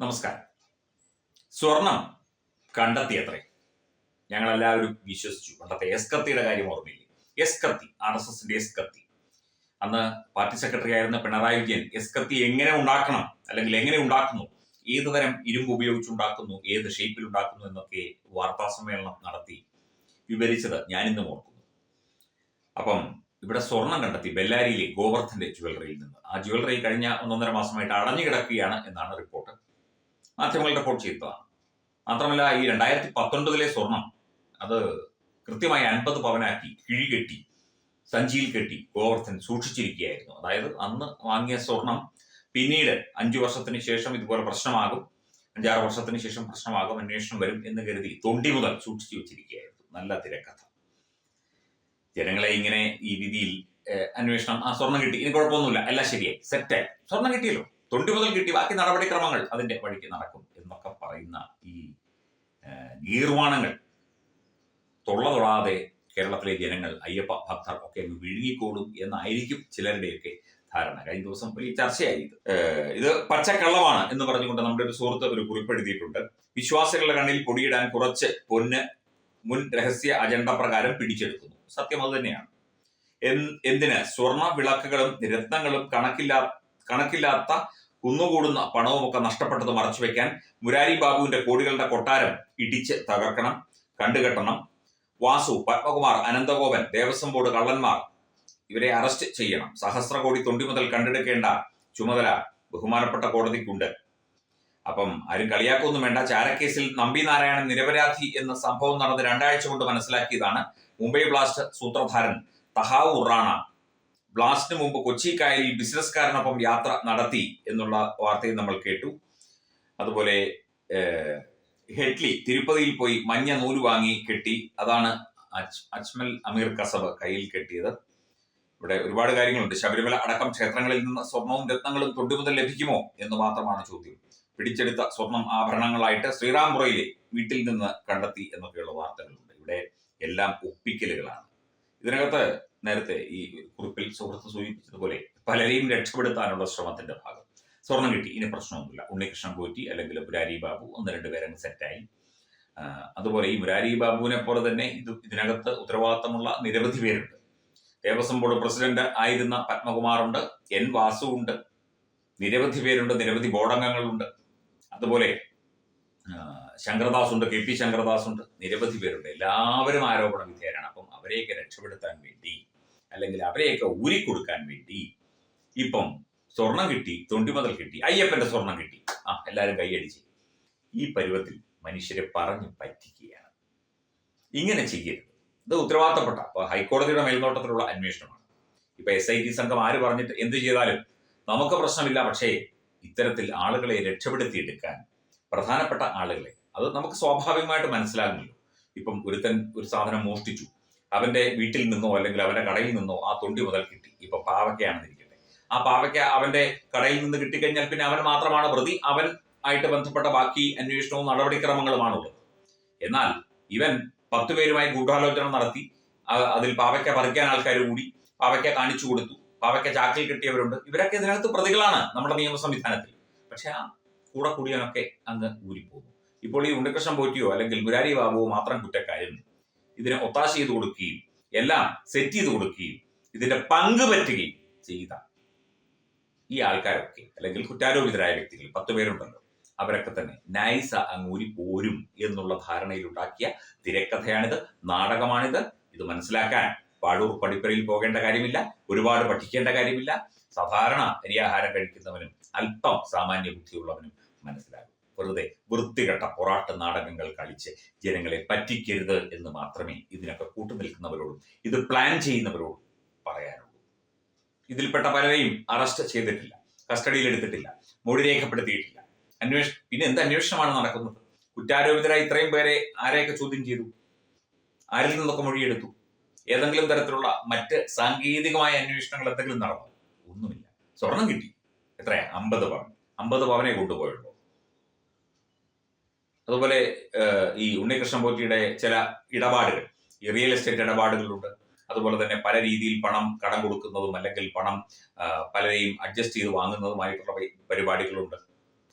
നമസ്കാരം. സ്വർണം കണ്ടെത്തിയത്രേ. ഞങ്ങളെല്ലാവരും വിശ്വസിച്ചു. പണ്ടത്തെ എസ് കത്തിയുടെ കാര്യം ഓർമ്മയില്ലേ? എസ് കത്തി ആർ എസ് എസിന്റെ എസ് കത്തി അന്ന് പാർട്ടി സെക്രട്ടറി ആയിരുന്ന പിണറായി വിജയൻ എസ് കത്തി എങ്ങനെ ഉണ്ടാക്കണം? അല്ലെങ്കിൽ എങ്ങനെ ഉണ്ടാക്കുന്നു? ഏത് തരം ഇരുമ്പ് ഉപയോഗിച്ച് ഉണ്ടാക്കുന്നു? ഏത് ഷേപ്പിൽ ഉണ്ടാക്കുന്നു? എന്നൊക്കെ വാർത്താ സമ്മേളനം നടത്തി വിവരിച്ചത് ഞാനിന്നും ഓർക്കുന്നു. അപ്പം ഇവിടെ സ്വർണം കണ്ടെത്തി ബെല്ലാരിയിലെ ഗോവർദ്ധന്റെ ജ്വല്ലറിയിൽ നിന്ന്. ആ ജ്വല്ലറി കഴിഞ്ഞ ഒന്നൊന്നര മാസമായിട്ട് അടഞ്ഞു കിടക്കുകയാണ് എന്നാണ് റിപ്പോർട്ട്. മാധ്യമങ്ങൾ റിപ്പോർട്ട് ചെയ്തതാണ്. മാത്രമല്ല ഈ രണ്ടായിരത്തി പത്തൊൻപതിലെ സ്വർണം അത് കൃത്യമായി അൻപത് പവനാക്കി കിഴികെട്ടി സഞ്ചിയിൽ കെട്ടി ഗോവർദ്ധൻ സൂക്ഷിച്ചിരിക്കുകയായിരുന്നു. അതായത് അന്ന് വാങ്ങിയ സ്വർണം പിന്നീട് അഞ്ചു വർഷത്തിന് ശേഷം ഇതുപോലെ പ്രശ്നമാകും അഞ്ചാറ് വർഷത്തിന് ശേഷം പ്രശ്നമാകും അന്വേഷണം വരും എന്ന് കരുതി തൊണ്ടി മുതൽ സൂക്ഷിച്ചു വെച്ചിരിക്കുകയായിരുന്നു. നല്ല തിരക്കഥ. ജനങ്ങളെ ഇങ്ങനെ ഈ രീതിയിൽ അന്വേഷണം ആ സ്വർണം കിട്ടി. ഇനി കുഴപ്പമൊന്നുമില്ല. എല്ലാം ശരിയായി. സെറ്റായി. സ്വർണം കിട്ടിയല്ലോ. തൊണ്ടി മുതൽ കിട്ടി. ബാക്കി നടപടിക്രമങ്ങൾ അതിന്റെ വഴിക്ക് നടക്കും എന്നൊക്കെ പറയുന്ന ഈ നീർവാണങ്ങൾ തൊള്ള തൊടാതെ കേരളത്തിലെ ജനങ്ങൾ അയ്യപ്പ ഭക്തർ ഒക്കെ അങ്ങ് വിഴുങ്ങിക്കോളും എന്നായിരിക്കും ചിലരുടെയൊക്കെ ധാരണ. കഴിഞ്ഞ ദിവസം വലിയ ചർച്ചയായി ഇത്. ഇത് പച്ചക്കള്ളമാണ് എന്ന് പറഞ്ഞുകൊണ്ട് നമ്മുടെ ഒരു സുഹൃത്ത് ഒരു കുറിപ്പെഴുതിയിട്ടുണ്ട് വിശ്വാസികളുടെ കണ്ണിൽ പൊടിയിടാൻ കുറച്ച് പൊന്ന് മുൻ രഹസ്യ അജണ്ട പ്രകാരം പിടിച്ചെടുക്കുന്നു. സത്യം അത് തന്നെയാണ്. എന്തിന്? സ്വർണ വിളക്കുകളും രത്നങ്ങളും കണക്കില്ലാ കണക്കില്ലാത്ത കുന്നുകൂടുന്ന പണവുമൊക്കെ നഷ്ടപ്പെട്ടത് മറച്ചുവെക്കാൻ മുരാരി ബാബുവിന്റെ കോടികളുടെ കൊട്ടാരം ഇടിച്ച് തകർക്കണം കണ്ടുകെട്ടണം. വാസു പത്മകുമാർ അനന്തഗോപൻ ദേവസ്വം ബോർഡ് കള്ളന്മാർ ഇവരെ അറസ്റ്റ് ചെയ്യണം. സഹസ്രകോടി തൊണ്ടി മുതൽ കണ്ടെടുക്കേണ്ട ചുമതല ബഹുമാനപ്പെട്ട കോടതിക്കുണ്ട്. അപ്പം ആരും കളിയാക്കൊന്നും വേണ്ട. ചാരക്കേസിൽ നമ്പി നാരായണൻ നിരപരാധി എന്ന സംഭവം നടന്ന് രണ്ടാഴ്ച കൊണ്ട് മനസ്സിലാക്കിയതാണ് മുംബൈ ബ്ലാസ്റ്റ് സൂത്രധാരൻ തഹാവു റാണ. ബ്ലാസ്റ്റിന് മുമ്പ് കൊച്ചി കായലിൽ ബിസിനസ്സുകാരനൊപ്പം യാത്ര നടത്തി എന്നുള്ള വാർത്തയും നമ്മൾ കേട്ടു. അതുപോലെ ഹെഡ്ലി തിരുപ്പതിയിൽ പോയി മഞ്ഞ നൂൽ വാങ്ങി കെട്ടി. അതാണ് അജ്മൽ അമീർ കസബ് കയ്യിൽ കെട്ടിയത്. ഇവിടെ ഒരുപാട് കാര്യങ്ങളുണ്ട്. ശബരിമല അടക്കം ക്ഷേത്രങ്ങളിൽ നിന്ന് സ്വർണവും രത്നങ്ങളും തൊണ്ടുമുതൽ ലഭിക്കുമോ എന്ന് മാത്രമാണ് ചോദ്യം. പിടിച്ചെടുത്ത സ്വർണം ആഭരണങ്ങളായിട്ട് ശ്രീറാംപുറയിലെ വീട്ടിൽ നിന്ന് കണ്ടെത്തി എന്നൊക്കെയുള്ള വാർത്തകളുണ്ട്. ഇവിടെ എല്ലാം ഒപ്പിക്കലുകളാണ്. ഇതിനകത്ത് നേരത്തെ ഈ കുറിപ്പിൽ സുഹൃത്ത് സൂചിപ്പിച്ചതുപോലെ പലരെയും രക്ഷപ്പെടുത്താനുള്ള ശ്രമത്തിന്റെ ഭാഗം. സ്വർണം കിട്ടി ഇനി പ്രശ്നമൊന്നുമില്ല. ഉണ്ണികൃഷ്ണൻ പോറ്റി അല്ലെങ്കിൽ മുരാരി ബാബു ഒന്ന് രണ്ട് പേരങ്ങ് സെറ്റായി അതുപോലെ ഈ മുരാരി ബാബുവിനെ പോലെ തന്നെ ഇത് ഇതിനകത്ത് ഉത്തരവാദിത്തമുള്ള നിരവധി പേരുണ്ട്. ദേവസ്വം ബോർഡ് പ്രസിഡന്റ് ആയിരുന്ന പത്മകുമാറുണ്ട് എൻ വാസു ഉണ്ട് നിരവധി പേരുണ്ട് നിരവധി ബോർഡംഗങ്ങളുണ്ട്. അതുപോലെ ആ, ശങ്കർദാസ് ഉണ്ട് കെ പി ശങ്കരദാസ് ഉണ്ട് നിരവധി പേരുണ്ട്. എല്ലാവരും ആരോപണ വിധേയരാണ്. അപ്പം അവരെയൊക്കെ രക്ഷപ്പെടുത്താൻ വേണ്ടി അല്ലെങ്കിൽ അവരെയൊക്കെ ഊരിക്കൊടുക്കാൻ വേണ്ടി ഇപ്പം സ്വർണം കിട്ടി തൊണ്ടിമുതൽ കിട്ടി അയ്യപ്പന്റെ സ്വർണം കിട്ടി. ആ എല്ലാവരും കൈയടിച്ച്. ഈ പരുവത്തിൽ മനുഷ്യരെ പറഞ്ഞു പറ്റിക്കുകയാണ്. ഇങ്ങനെ ചെയ്യരുത്. ഇത് ഉത്തരവാദിത്തപ്പെട്ട അപ്പൊ ഹൈക്കോടതിയുടെ മേൽനോട്ടത്തിലുള്ള അന്വേഷണമാണ്. ഇപ്പൊ എസ് ഐ ടി സംഘം ആര് പറഞ്ഞിട്ട് എന്ത് ചെയ്താലും നമുക്ക് പ്രശ്നമില്ല. പക്ഷേ ഇത്തരത്തിൽ ആളുകളെ രക്ഷപ്പെടുത്തിയെടുക്കാൻ പ്രധാനപ്പെട്ട ആളുകളെ അത് നമുക്ക് സ്വാഭാവികമായിട്ട് മനസ്സിലാകുമല്ലോ. ഇപ്പം ഒരുത്തൻ ഒരു സാധനം മോഷ്ടിച്ചു. അവന്റെ വീട്ടിൽ നിന്നോ അല്ലെങ്കിൽ അവന്റെ കടയിൽ നിന്നോ ആ തൊണ്ടി മുതൽ കിട്ടി. ഇപ്പൊ പാവയ്ക്കയാണെന്ന് ഇരിക്കട്ടെ ആ പാവയ്ക്ക അവന്റെ കടയിൽ നിന്ന് കിട്ടിക്കഴിഞ്ഞാൽ പിന്നെ അവൻ മാത്രമാണ് പ്രതി. അവൻ ആയിട്ട് ബന്ധപ്പെട്ട ബാക്കി അന്വേഷണവും നടപടിക്രമങ്ങളുമാണുള്ളത്. എന്നാൽ ഇവൻ പത്ത് പേരുമായി ഗൂഢാലോചന നടത്തി. അതിൽ പാവയ്ക്ക പറിക്കാൻ ആൾക്കാർ കൂടി. പാവയ്ക്ക കാണിച്ചു കൊടുത്തു. പാവയ്ക്ക ചാക്കിൽ കിട്ടിയവരുണ്ട്. ഇവരൊക്കെ ഇതിനകത്ത് പ്രതികളാണ് നമ്മുടെ നിയമ സംവിധാനത്തിൽ പക്ഷെ ആ കൂടെ കൂടിയവനൊക്കെ അങ്ങ് ഊരിപ്പോകുന്നു ഇപ്പോൾ ഈ ഉണ്ണികൃഷ്ണൻ പോറ്റിയോ അല്ലെങ്കിൽ മുരാരി ബാബുവോ മാത്രം കുറ്റക്കാരും ഇതിനെ ഒത്താശ ചെയ്ത് കൊടുക്കുകയും എല്ലാം സെറ്റ് ചെയ്ത് കൊടുക്കുകയും ഇതിന്റെ പങ്ക് പറ്റുകയും ചെയ്ത ഈ ആൾക്കാരൊക്കെ അല്ലെങ്കിൽ കുറ്റാരോപിതരായ വ്യക്തികൾ പത്ത് പേരുണ്ടല്ലോ അവരൊക്കെ തന്നെ നൈസ അങ്ങൂരി പോരും എന്നുള്ള ധാരണയിൽ ഉണ്ടാക്കിയ തിരക്കഥയാണിത് നാടകമാണിത്. ഇത് മനസ്സിലാക്കാൻ പാടൂർ പടിപ്പരയിൽ പോകേണ്ട കാര്യമില്ല ഒരുപാട് പഠിക്കേണ്ട കാര്യമില്ല. സാധാരണ അരിയാഹാരം കഴിക്കുന്നവനും അല്പം സാമാന്യ ബുദ്ധിയുള്ളവനും മനസ്സിലാകും. വെറുതെ വൃത്തികെട്ട പൊറാട്ട് നാടകങ്ങൾ കളിച്ച് ജനങ്ങളെ പറ്റിക്കരുത് എന്ന് മാത്രമേ ഇതിനൊക്കെ കൂട്ടുനിൽക്കുന്നവരോടും ഇത് പ്ലാൻ ചെയ്യുന്നവരോടും പറയാനുള്ളൂ. ഇതിൽപ്പെട്ട പലരെയും അറസ്റ്റ് ചെയ്തിട്ടില്ല കസ്റ്റഡിയിൽ എടുത്തിട്ടില്ല മൊഴി രേഖപ്പെടുത്തിയിട്ടില്ല. അന്വേഷ പിന്നെ എന്ത് അന്വേഷണമാണ് നടക്കുന്നത്? കുറ്റാരോപിതരായ ഇത്രയും പേരെ ആരെയൊക്കെ ചോദ്യം ചെയ്തു? ആരിൽ നിന്നൊക്കെ മൊഴിയെടുത്തു? ഏതെങ്കിലും തരത്തിലുള്ള മറ്റ് സാങ്കേതികമായ അന്വേഷണങ്ങൾ എന്തെങ്കിലും നടന്നു? ഒന്നുമില്ല. സ്വർണം കിട്ടി. എത്രയാ? അമ്പത് പവൻ. അമ്പത് പവനെ കൊണ്ടുപോയുള്ളൂ. അതുപോലെ ഈ ഉണ്ണികൃഷ്ണൻ പോറ്റിയുടെ ചില ഇടപാടുകൾ. ഈ റിയൽ എസ്റ്റേറ്റ് ഇടപാടുകളുണ്ട്. അതുപോലെ തന്നെ പല രീതിയിൽ പണം കടം കൊടുക്കുന്നതും അല്ലെങ്കിൽ പണം പലരെയും അഡ്ജസ്റ്റ് ചെയ്ത് വാങ്ങുന്നതുമായിട്ടുള്ള പരിപാടികളുണ്ട്.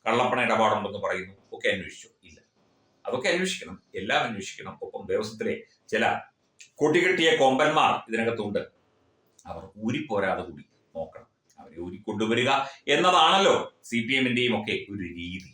കള്ളപ്പണ ഇടപാടുണ്ടെന്ന് പറയുന്നു. ഒക്കെ അന്വേഷിച്ചു. ഇല്ല. അതൊക്കെ അന്വേഷിക്കണം. എല്ലാം അന്വേഷിക്കണം. ഒപ്പം ദേവസ്വത്തിലെ ചില കൊടികെട്ടിയ കൊമ്പന്മാർ ഇതിനകത്തുണ്ട്. അവർ ഊരിപ്പോരാതെ കൂടി നോക്കണം. അവരെ ഊരിക്കൊണ്ടുവരിക എന്നതാണല്ലോ സി പി എമ്മിന്റെയും ഒക്കെ ഒരു രീതി.